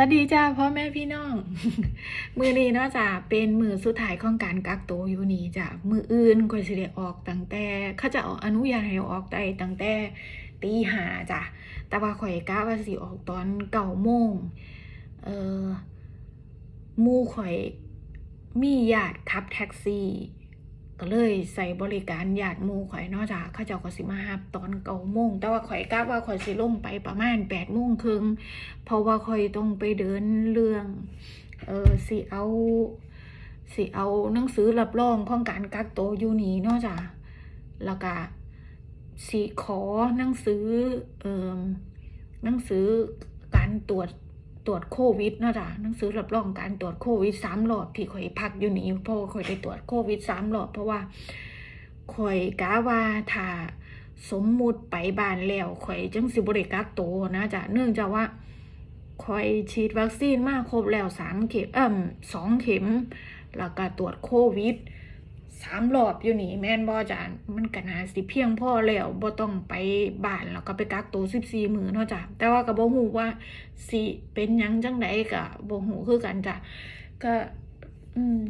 วัสดีจ้าพ่อแม่พี่น้อง มือนี้เนาะจ้ะเป็นมือสุดท้ายของการกักตัวอยู่นี่จ้ะมืออื่นก็สิได้ออกตั้งแต่เขาจะออกอนุญาตให้ออกได้ตั้งแต่ตีห้าจ้ะแต่ว่าข่อยกะว่าสิออกตอนเก้าโมงเอ่อมูข่อยมีญาติขับแท็กซี่ ก็เลยใส่บริการญาติมูข่อยนอกจากเขาเจ้าก็สิมารับตอนเก้าโมงแต่ว่าข่อยกะว่าข่อยสิลงไปประมาณแปดโมงครึ่งเพราะว่าข่อยต้องไปเดินเรื่อง เออสิเอาสิเอาหนังสือรับรองของการกักตัวอยู่นี่นอกจากแล้วก็สิขอหนังสือเออหนังสือการตรวจ ตรวจโควิดนะจ้ะหนังสือรับรองการตรวจโควิดสามรอบที่ข่อยพักอยู่นี่เพราะว่าข่อยได้ตรวจโควิดสามรอบเพราะว่าข่อยกะว่าถ้าสมมุติไปบ้านแล้วข่อยจังสิบ่ได้กักตัวนะจ้ะเนื่องจากว่าข่อยฉีดวัคซีนมาครบแล้วสามเข็มเอ่มสองเข็มแล้วก็ตรวจโควิด สามรอบอยู่นี่แม่นบ่จ้ะมันก็น่าสิเพียงพอแล้วบ่ต้องไปบ้านแล้วก็ไปกักตัว14มื้อเนาะจ้ะแต่ว่าก็บ่ฮู้ว่าสิเป็นหยังจังไดก็บ่ฮู้คือกันจ้ะก็อืม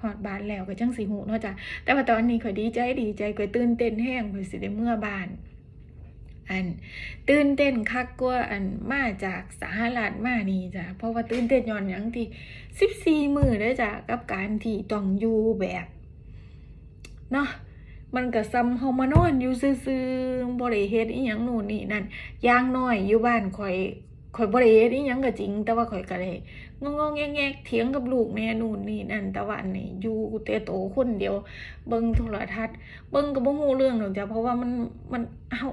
ฮอดบ้านแล้วก็จังสิฮู้เนาะจ้ะแต่ว่าตอนนี้ข่อยดีใจดีใจข่อยตื่นเต้นแฮงข่อยสิได้เมื่อบ้านอันตื่นเต้นคักกว่าอันมาจากสหรัฐมานี่จ้ะเพราะว่าตื่นเต้นย้อนหยังที่สิบสี่มือเด้อจ้ะกับการที่ต้องอยู่แบบ เนาะมันก็ซ้ำเฮามานอนอยู่ซื่อๆบ่ได้เฮ็ดอีหยังนู่นนี่นั่นอย่างน้อยอยู่บ้านข่อยข่อยบ่ได้เฮ็ดอีหยังก็จริง แต่ว่าข่อยก็ได้งงๆแงกๆเถียงกับลูกแม่นู่นนี่นั่นแต่ว่าอันนี้อยู่แต่โตคนเดียว เบิ่งโทรทัศน์เบิ่งก็บ่ฮู้เรื่องหรอกจ้ะเพราะว่ามันมันเอ้า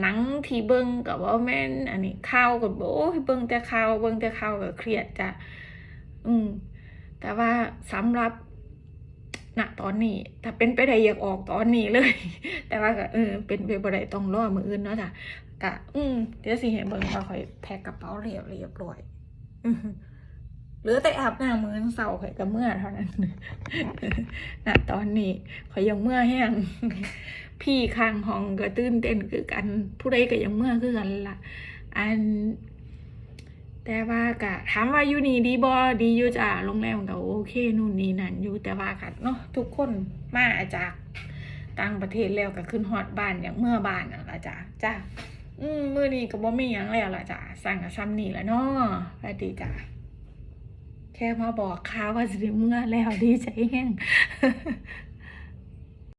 หนังที่เบิ่งกับว่าแม่นอันนี้ข่าวกับโอ้ยเบิ่งแต่ข่าวเบิ่งแต่ข่าวก็เครียดจ้ะอืมแต่ว่าสำหรับ ณตอนนี้ ถ้าเป็นไปได้อยากออกตอนนี้เลย แต่ว่าก็เออเป็นไปบ่ได้ต้องรอมืออื่นเนาะจ้ะก็อืมเดี๋ยวสิให้เบิ่งว่าข่อยแพ็คกระเป๋าเรียบเรียบร้อยอือเหลือแต่อาบน้ำมือเช้าข่อยก็เมื่อเท่านั้นณตอนนี้ข่อยยังเมื่อแห้งพี่ข้างห้องก็ตื่นเต้นคือกัน ผู้ใดก็ยังเมื่อคือกันล่ะอัน แต่ว่ากะถามว่าอยู่นี่ดีบอดีอยู่จ้ะโรงแรมก็โอเคนู่นนี่นั่นอยู่แต่ว่ากัเนาะทุกคนมาจากต่างประเทศแล้วก็ขึ้นฮอดบ้านอย่างเมื่อบ้านน่ะละจ้ะจ้าอืมมื้อนี้ก็บ่มีหยังแล้วละจ้ะสั่งกับซ้ำนี่แหละเนาะสวัสดีจ้ะแค่มาบอกข่าวว่าสิเมื่อแล้วดีใจแฮง